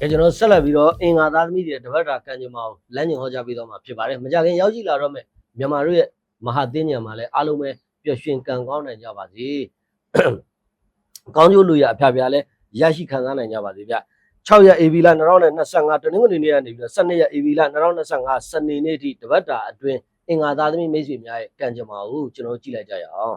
ကျွန်တော်ဆက်လက်ပြီးတော့အင်္ဂါသားသမီးတွေတပတ်တာကံကြမ္မာကိုလမ်းညွှန်ဟောကြားပေးတော့မှာဖြစ်ပါတယ်မကြခင်ရောက်ရှိလာတော့မယ်မြန်မာတို့ရဲ့မဟာသင်းညံမှာလည်းအားလုံးပဲပျော်ရွှင်ကံကောင်းနိုင်ကြပါစေကောင်းကျိုးလူရအဖျားဖျားလည်းရရှိခံစားနိုင်ကြပါစေဗျ6ရက် AB လ2025တနင်္ဂနွေနေ့ကနေပြီးတော့12ရက် AB လ2025စနေနေ့ထိတပတ်တာအတွင်းအင်္ဂါသားသမီးမိတ်ဆွေများရဲ့ကံကြမ္မာကိုကျွန်တော်ကြည့်လိုက်ကြရအောင်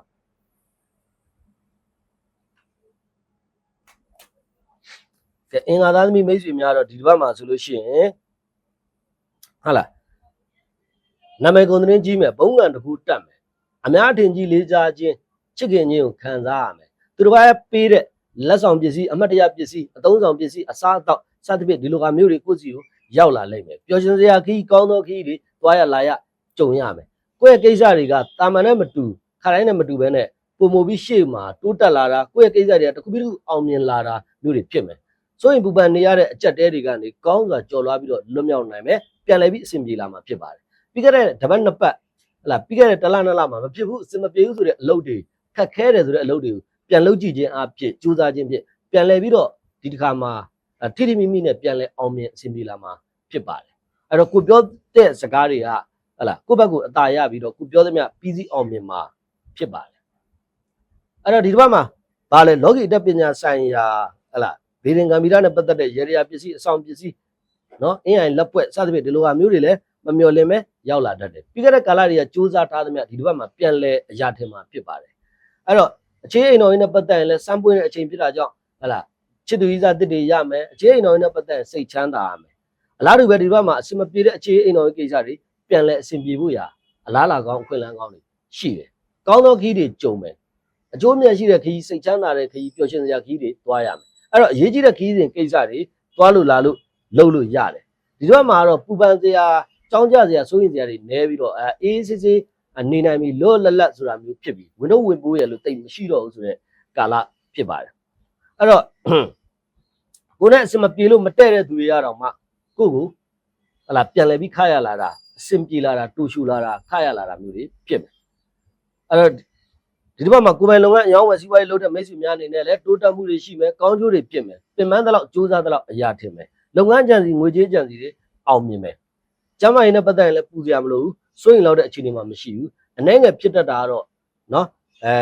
ကဲအင်္ဂါသားသမီးမိတ်ဆွေများတော့ဒီတစ်ပတ်မှာဆိုလို့ရှိရင်ဟုတ်လားနာမည်ကုန်သတင်းကြီးမယ်ဘုံကံတစ်ခုတက်မယ်အများအထင်ကြီးလေးစားခြင်းချစ်ခင်ခြင်းကိုခံစားရမယ်သူတစ်ပါးပေးတဲ့လက်ဆောင်ပစ္စည်းအမတ်တရပစ္စည်းအသုံးဆောင်ပစ္စည်းအစားအသောက်စသဖြင့်ဒီလိုကမျိုးတွေကိုယ့်စီကိုရောက်လာလိမ့်မယ်ပျော်ရွှင်စရာခီးကောင်းသောခီးတွေသွားရလာရကြုံရမယ်ကိုယ့်ရဲ့ကိစ္စတွေကတာမန်နဲ့မတူခါတိုင်းနဲ့မတူဘဲနဲ့ပုံမူပြီးရှေ့မှာတိုးတက်လာတာကိုယ့်ရဲ့ကိစ္စတွေကတစ်ခုပြီးတစ်ခုအောင်မြင်လာတာမျိုးတွေဖြစ်မယ် ဆိုရင်ပူပန်နေရတဲ့အကြက်တဲတွေကနေကောင်းစွာကြော်လွှားပြီးတော့လွတ်မြောက်နိုင်မယ်ပြန်လည်ပြီးအဆင်ပြေလာမှာဖြစ်ပါတယ်ပြီးခဲ့တဲ့တပတ်နှစ်ပတ်ဟလာပြီးခဲ့တဲ့တစ်လနှစ်လမှာမဖြစ်ဘူးအဆင်မပြေဘူးဆိုတဲ့အလုပ်တွေခက်ခဲတယ်ဆိုတဲ့အလုပ်တွေကိုပြန်လုပ်ကြည့်ခြင်းအဖြစ်ကြိုးစားခြင်းဖြင့်ပြန်လည်ပြီးတော့ဒီတစ်ခါမှာထိထိမိမိနဲ့ပြန်လည်အောင်မြင်အဆင်ပြေလာမှာဖြစ်ပါတယ်အဲ့တော့ကိုပြောတဲ့စကားတွေကဟလာကိုယ့်ဘက်ကိုအသာရပြီးတော့ကိုပြောသမျှပြီးစီးအောင်မြင်မှာဖြစ်ပါတယ်အဲ့တော့ဒီတစ်ပတ်မှာဗာလဲလောကီတက်ပညာဆိုင်ရာဟလာ ဗေဒင်ကံမီတာနဲ့ပတ်သက်တဲ့ရေရာပစ္စည်းအဆောင်ပစ္စည်းနော်အင်းအိုင်လက်ပွက်စသဖြင့်ဒီလိုဟာမျိုးတွေလည်းမမျော်လင့်မဲရောက်လာတတ်တယ်ပြီးခဲ့တဲ့ကာလတွေကစူးစမ်းထားသမျှဒီတစ်ပတ်မှာပြန်လဲအရာထင်မှာဖြစ်ပါတယ်အဲ့တော့အခြေအိမ်တော်ကြီးနဲ့ပတ်သက်ရင်လည်းစမ်းပွင့်တဲ့အချိန်ဖြစ်တာကြောင့်ဟလာချစ်သူကြီးစားတစ်တွေရမယ်အခြေအိမ်တော်ကြီးနဲ့ပတ်သက်ရင်စိတ်ချမ်းသာရမယ်အလားတူပဲဒီတစ်ပတ်မှာအစင်မပြေတဲ့အခြေအိမ်တော်ကြီးကိစ္စတွေပြန်လဲအဆင်ပြေဖို့ရာအလားလာကောင်းအခွင့်အလမ်းကောင်းတွေရှိတယ်ကောင်းသောခီးတွေကြုံမယ်အကျိုးမြတ်ရှိတဲ့ခီးစိတ်ချမ်းသာတဲ့ခီးပျော်ရွှင်စရာခီးတွေသွားရမယ် အဲ့တော့အရေးကြီးတဲ့ခီးစဉ်ကိစ္စတွေသွားလို့လာလို့လုပ်လို့ရတယ်ဒီတော့မှာတော့ပူပန်စရာကြောင်းကြစရာစိုးရင်စရာတွေနဲပြီးတော့အဲအေးစစ်စစ်နေနိုင်ပြီလောလတ်လတ်ဆိုတာမျိုးဖြစ်ပြီးဝင်တော့ဝင်ပိုးရလို့တိတ်မရှိတော့ဘူးဆိုတော့ကာလဖြစ်ပါတယ်အဲ့တော့ကိုနဲ့အစမပြေလို့မတည့်တဲ့သူတွေရတော့မှကိုကိုဟလာပြန်လဲပြီးခါရလာတာအစင်ပြေလာတာတူရှူလာတာခါရလာတာမျိုးတွေဖြစ်မယ်အဲ့တော့ ဒီတစ်ပတ်မှာကိုယ်ပိုင်လုပ်ငန်းအယောင်းဝယ်စီးပွားရေးလုပ်တဲ့မိတ်ဆွေများအနေနဲ့လည်းတိုးတက်မှုတွေရှိမယ်ကောင်းကျိုးတွေဖြစ်မယ်ပင်ပန်းသလောက်စူးစမ်းသလောက်အရာထင်မယ်လုပ်ငန်းကြံစီငွေကြေးကြံစီတွေအောင်မြင်မယ်ကျမ်းမာရေးနဲ့ပတ်သက်ရင်လည်းပူစရာမလိုဘူးစိုးရင်လောက်တဲ့အခြေအနေမှာမရှိဘူးအနှဲငယ်ဖြစ်တတ်တာကတော့နော်အဲ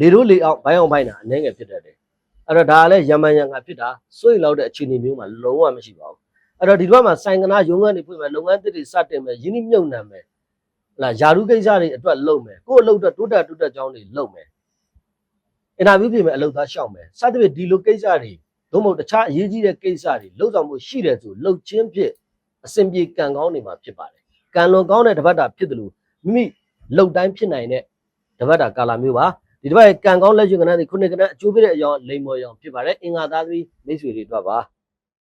လေတို့လေအောင်ဘိုင်းအောင်ဘိုင်းတာအနှဲငယ်ဖြစ်တတ်တယ်အဲ့တော့ဒါကလည်းရမန်ရံကဖြစ်တာစိုးရင်လောက်တဲ့အခြေအနေမျိုးမှာလုံးဝမရှိပါဘူးအဲ့တော့ဒီတစ်ပတ်မှာဆိုင်ကနာရုံးခန်းတွေဖွင့်မယ်လုပ်ငန်းသစ်တွေစတင်မယ်ယင်းနှမြုပ်နှံမယ်ဟ လာယာရုကိစ္စတွေအတွက်လုပ်မယ်ကိုယ့်အလုပ်အတွက်တိုးတက်တိုးတက်ကြောင်းတွေလုပ်မယ်အင်တာဗျူးပြင်မယ်အလုပ်သားရှောက်မယ်စသဖြင့်ဒီလိုကိစ္စတွေသို့မဟုတ်တခြားအရေးကြီးတဲ့ကိစ္စတွေလှုပ်ဆောင်မှုရှိတယ်ဆိုလှုပ်ချင်းဖြင့်အစဉ်ပြေကံကောင်းနေမှာဖြစ်ပါတယ်ကံလွန်ကောင်းတဲ့တပတ်တာဖြစ်တယ်လို့မိမိလှုပ်တိုင်းဖြစ်နိုင်တဲ့တပတ်တာကာလမျိုးပါဒီတပတ်ရဲ့ကံကောင်းလက်ရွှေကဏ္ဍတွေခုနှစ်ကဏ္ဍအကျိုးပေးတဲ့အကြောင်းလိမ္မော်ရောင်ဖြစ်ပါတယ်အင်္ဂါသားသမီးမိတ်ဆွေတွေအတွက်ပါ